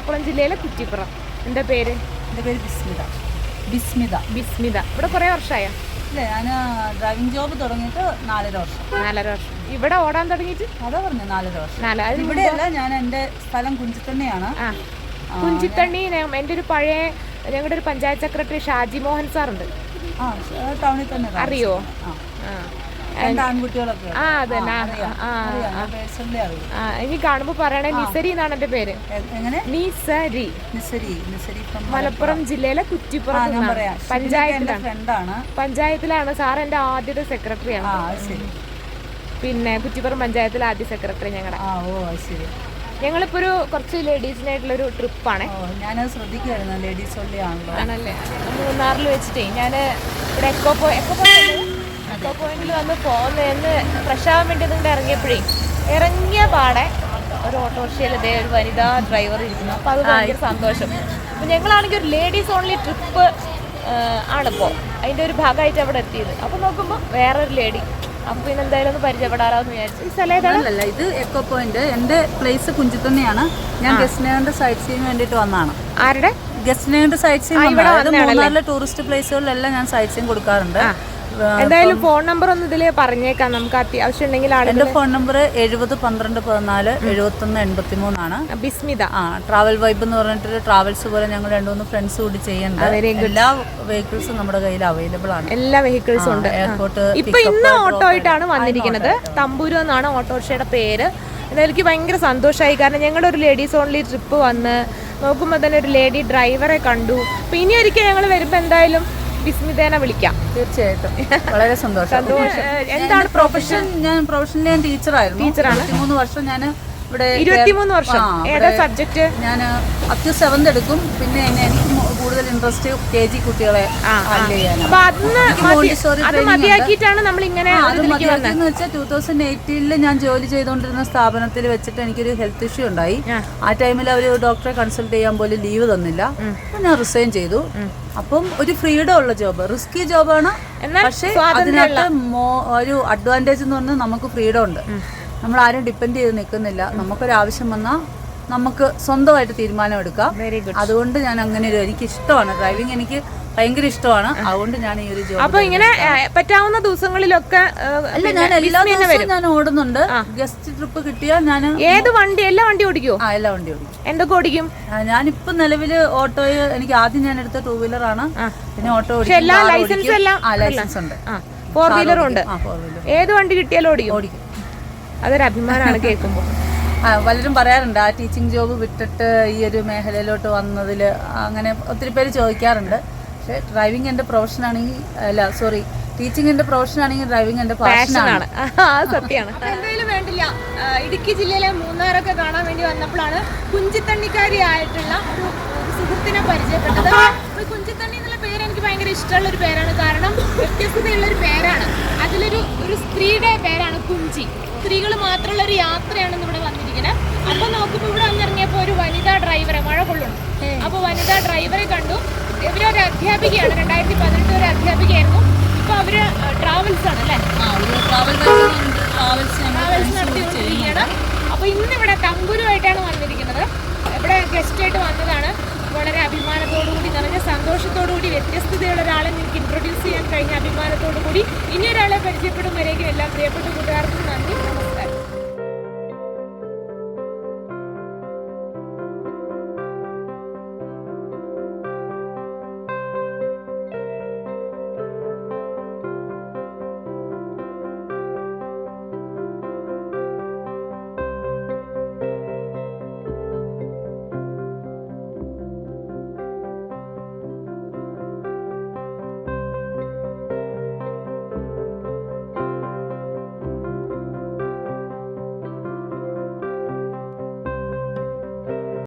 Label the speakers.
Speaker 1: മലപ്പുറം ജില്ലയിലെ കുറ്റിപ്പുറം. എന്താ പേര്?
Speaker 2: എന്റെ പേര് ബിസ്മിത. ബിസ്മിത.
Speaker 1: ബിസ്മിത. ഇവിടെ കുറേ വർഷമായോ
Speaker 2: ഇല്ല ഞാൻ ഡ്രൈവിംഗ് ജോബ് തുടങ്ങിയിട്ട് നാലര വർഷം.
Speaker 1: നാലര വർഷം. ഇവിടെ ഓടാൻ തുടങ്ങിയിട്ട്?
Speaker 2: അതാ പറഞ്ഞു നാലര വർഷം.
Speaker 1: നാല്
Speaker 2: ഇവിടെയല്ല ഞാൻ എന്റെ സ്ഥലം
Speaker 1: കുഞ്ചിത്തണ്ണിയാണ്. കുഞ്ചിത്തണ്ണി എന്റെ ഒരു പഴയ ഞങ്ങളുടെ ഒരു പഞ്ചായത്ത് സെക്രട്ടറി ഷാജി മോഹൻ സാറുണ്ട്.
Speaker 2: ആ ടൗണിൽ തന്നെ താമസിക്കുന്നത്.
Speaker 1: അറിയോ?
Speaker 2: ആ.
Speaker 1: ആ ആ അതന്നെ ഇനി കാണുമ്പോ പറയണേ നിസരി എന്നാണ് എന്റെ പേര്. നിസരി മലപ്പുറം ജില്ലയിലെ കുറ്റിപ്പുറം പഞ്ചായത്തിലാണ്. പഞ്ചായത്തിലാണ്. സാർ എന്റെ ആദ്യത്തെ സെക്രട്ടറിയാണ്
Speaker 2: ആ ശരി.
Speaker 1: പിന്നെ കുറ്റിപ്പുറം പഞ്ചായത്തിലെ ആദ്യ സെക്രട്ടറി ഞങ്ങളുടെ ഞങ്ങളിപ്പോ ഒരു കുറച്ച് ലേഡീസിനായിട്ടുള്ള ഒരു ട്രിപ്പാണ്.
Speaker 2: ഞാൻ ശ്രദ്ധിക്കുമായിരുന്നു ലേഡീസ് ആണല്ലോ.
Speaker 1: മൂന്നാറിൽ വെച്ചിട്ടേ ഞാൻ ഇവിടെ എക്കോ പോ എക്കോ പോയിന്റ് എക്കോ പോയിന്റിൽ വന്ന് പോകുന്നതെന്ന് ഫ്രഷ് ആവാൻ വേണ്ടി നിങ്ങളുടെ ഇറങ്ങിയപ്പോഴേ ഇറങ്ങിയ പാടെ ഒരു ഓട്ടോറിക്ഷയിൽ ഇതേ ഒരു വനിതാ ഡ്രൈവർ ഇരിക്കുന്നു. അപ്പോൾ അത് ഭയങ്കര സന്തോഷം. അപ്പോൾ ഞങ്ങളാണെങ്കിൽ ഒരു ലേഡീസ് ഓൺലി ട്രിപ്പ് ആണിപ്പോൾ അതിന്റെ ഒരു ഭാഗമായിട്ട് അവിടെ എത്തിയത്. അപ്പോൾ നോക്കുമ്പോൾ വേറൊരു ലേഡി അപ്പോൾ പിന്നെ എന്തായാലും ഒന്ന് പരിചയപ്പെടാറാന്ന് വിചാരിച്ചു. ഈ സ്ഥലം
Speaker 2: ഇത് എക്കോ പോയിന്റ് എന്റെ പ്ലേസ് കുഞ്ചിത്തന്നെയാണ് ഞാൻ ഗസ്റ്റിനെ സൈറ്റ് സീയിങ് വേണ്ടിയിട്ട് വന്നതാണ്.
Speaker 1: ആരുടെ?
Speaker 2: ഗസ്റ്റിനെ സൈറ്റ് സീയിങ് മൂന്നാറിലെ ടൂറിസ്റ്റ് പ്ലേസുകളിലെല്ലാം ഞാൻ സൈറ്റ് സീയിങ് കൊടുക്കാറുണ്ട്
Speaker 1: എന്തായാലും ഫോൺ നമ്പർ ഒന്ന് ഇതിൽ പറഞ്ഞേക്കാം. നമുക്ക് അത്യാവശ്യം ഉണ്ടെങ്കിൽ
Speaker 2: എന്റെ ഫോൺ നമ്പർ എഴുപത് പന്ത്രണ്ട് പതിനാല് എഴുപത്തി ഒന്ന് എൺപത്തി മൂന്നാണ്
Speaker 1: ബിസ്മിത.
Speaker 2: ആ ട്രാവൽ വൈബ് എന്ന് പറഞ്ഞിട്ട് ട്രാവൽസ് പോലെ ഞങ്ങൾ രണ്ടു മൂന്ന് ഫ്രണ്ട്സ് കൂടി ചെയ്യുന്നുണ്ട് എല്ലാ വെഹിക്കിൾസും നമ്മുടെ കയ്യിൽ അവൈലബിൾ ആണ്.
Speaker 1: എല്ലാ വെഹിക്കിൾസും ഉണ്ട്.
Speaker 2: എയർപോർട്ട്
Speaker 1: ഇപ്പൊ ഇന്ന് ഓട്ടോ ആയിട്ടാണ് വന്നിരിക്കുന്നത്. തമ്പൂരു എന്നാണ് ഓട്ടോറിക്ഷയുടെ പേര്. എനിക്ക് ഭയങ്കര സന്തോഷമായി. കാരണം ഞങ്ങളുടെ ഒരു ലേഡീസ് ഓൺലി ട്രിപ്പ് വന്ന് നോക്കുമ്പോൾ തന്നെ ഒരു ലേഡി ഡ്രൈവറെ കണ്ടു. പിന്നെ ഒരിക്കൽ ഞങ്ങൾ വരുമ്പോൾ എന്തായാലും വിസ്മിതേനെ വിളിക്കാം.
Speaker 2: തീർച്ചയായിട്ടും. വളരെ സന്തോഷം.
Speaker 1: എന്താണ്
Speaker 2: പ്രൊഫഷൻ ഞാൻ പ്രൊഫഷനിൽ ഞാൻ ടീച്ചറായിരുന്നു.
Speaker 1: ടീച്ചറാണ്.
Speaker 2: മൂന്ന് വർഷം ഞാൻ ഇവിടെ
Speaker 1: ഇരുപത്തിമൂന്ന് വർഷം. ഏതാ സബ്ജക്ട്
Speaker 2: ഞാൻ അപ് ടു സെവന്ത് എടുക്കും. പിന്നെ എന്നെ എനിക്ക് കൂടുതൽ ഇൻട്രസ്റ്റ് കെ ജി കുട്ടികളെ
Speaker 1: അപ്പൊ അന്ന് അത് മതിയാക്കിയിട്ടാണ് നമ്മൾ ഇങ്ങനെ
Speaker 2: എന്ന് വെച്ചാൽ ടൂ തൗസൻഡ് എയ്റ്റീനിൽ ഞാൻ ജോലി ചെയ്തുകൊണ്ടിരുന്ന സ്ഥാപനത്തിൽ വെച്ചിട്ട് എനിക്കൊരു ഹെൽത്ത് ഇഷ്യൂ ഉണ്ടായി.
Speaker 1: ആ.
Speaker 2: ടൈമിൽ അവർ ഡോക്ടറെ കൺസൾട്ട് ചെയ്യാൻ പോലും ലീവ് തന്നില്ല. ഞാൻ റിസൈൻ ചെയ്തു. അപ്പം ഒരു ഫ്രീഡം ഉള്ള ജോബ് റിസ്കി ജോബാണ് പക്ഷേ അതിനകത്ത് ഒരു അഡ്വാന്റേജ് എന്ന് പറഞ്ഞാൽ നമുക്ക് ഫ്രീഡം ഉണ്ട്. നമ്മൾ ആരും ഡിപ്പെൻഡ് ചെയ്ത് നിൽക്കുന്നില്ല. നമുക്കൊരു ആവശ്യം വന്നാൽ നമുക്ക് സ്വന്തമായിട്ട് തീരുമാനം എടുക്കാം.
Speaker 1: വെരി ഗുഡ്
Speaker 2: അതുകൊണ്ട് ഞാൻ അങ്ങനെ ഒരു എനിക്ക് ഇഷ്ടമാണ്. ഡ്രൈവിംഗ് എനിക്ക് ഭയങ്കര ഇഷ്ടമാണ്. അതുകൊണ്ട് ഞാൻ ഈ ഒരു ജോബ്
Speaker 1: അപ്പൊ ഇങ്ങനെ പറ്റാവുന്ന ദിവസങ്ങളിലൊക്കെ
Speaker 2: അല്ല ഞാൻ എല്ലാ ദിവസവും ഞാൻ ഓടുന്നുണ്ട്. ഗസ്റ്റ് ട്രിപ്പ് കിട്ടിയാൽ ഞാൻ
Speaker 1: ഏത് വണ്ടി എല്ലാ വണ്ടി ഓടിക്കോ
Speaker 2: ആ എല്ലാ വണ്ടി ഓടിക്കും.
Speaker 1: എന്തൊക്കെ ഓടിക്കും?
Speaker 2: ഞാനിപ്പോ നിലവിൽ ഓട്ടോയിൽ എനിക്ക് ആദ്യം ഞാൻ എടുത്ത ടൂ വീലർ ആണ്. പിന്നെ ഓട്ടോ
Speaker 1: പക്ഷെ എല്ലാ ലൈസൻസ്
Speaker 2: ഓടിക്കും.
Speaker 1: എല്ലാം
Speaker 2: ലൈസൻസ് ഉണ്ട്.
Speaker 1: ഫോർ വീലറും ഉണ്ട്. ഏത് വണ്ടി കിട്ടിയാലും ഓടിക്കും.
Speaker 2: ഓടിക്കും.
Speaker 1: അതൊരു അഭിമാനമാണ് കേൾക്കുമ്പോൾ
Speaker 2: പലരും പറയാറുണ്ട് ആ ടീച്ചിങ് ജോബ് വിട്ടിട്ട് ഈ ഒരു മേഖലയിലോട്ട് വന്നതിൽ അങ്ങനെ ഒത്തിരി പേര് ചോദിക്കാറുണ്ട്. പക്ഷേ ഡ്രൈവിംഗ് എന്റെ പ്രൊഫഷൻ ആണെങ്കിൽ അല്ല സോറി ടീച്ചിങ് എന്റെ പ്രൊഫഷൻ ആണെങ്കിൽ ഡ്രൈവിംഗ് എന്റെ പാഷനാണ്
Speaker 1: സത്യമാണ്. എന്തായാലും വേണ്ടില്ല. ഇടുക്കി ജില്ലയിലെ മൂന്നാറൊക്കെ കാണാൻ വേണ്ടി വന്നപ്പോഴാണ് കുഞ്ചിത്തണ്ണിക്കാരി ആയിട്ടുള്ള ഒരു സുഹൃത്തിനെ പരിചയപ്പെട്ടത്. കുഞ്ചിത്തണ്ണി എന്നുള്ള പേര് എനിക്ക് ഭയങ്കര ഇഷ്ടമുള്ള ഒരു പേരാണ്. കാരണം വ്യത്യസ്തതയുള്ള ഒരു പേരാണ്. അതിലൊരു ഒരു സ്ത്രീയുടെ പേരാണ് കുഞ്ചി. സ്ത്രീകൾ മാത്രമുള്ള ഒരു യാത്രയാണെന്ന് ഇവിടെ വന്നിരിക്കുന്നത്. അപ്പൊ നോക്കുമ്പോൾ ഇവിടെ വന്നിറങ്ങിയപ്പോ ഒരു വനിതാ ഡ്രൈവറെ മഴ കൊള്ളണം അപ്പൊ വനിതാ ഡ്രൈവറെ കണ്ടു. ഇവരൊരു അധ്യാപികയാണ്. രണ്ടായിരത്തി പതിനെട്ട് ഒരു അധ്യാപികയായിരുന്നു. ഇപ്പൊ അവർ ട്രാവൽസ് ആണ് അല്ലേ? ട്രാവൽസ് നടത്തിക്കൊണ്ടിരിക്കുകയാണ് അപ്പൊ ഇന്ന് ഇവിടെ തമ്പുരുമായിട്ടാണ് വന്നിരിക്കുന്നത് ഇവിടെ ഗസ്റ്റ് ആയിട്ട് വന്നതാണ് വളരെ അഭിമാനത്തോടു കൂടി നിറഞ്ഞ സന്തോഷത്തോടു കൂടി വ്യത്യസ്തതയുള്ള ഒരാളെ നിനക്ക് ഇൻട്രൊഡ്യൂസ് ചെയ്യാൻ കഴിഞ്ഞ അഭിമാനത്തോടു കൂടി ഇനി ഒരാളെ പരിചയപ്പെടും വരേക്കും എല്ലാ പ്രിയപ്പെട്ട കൂട്ടുകാർക്കും നന്ദി.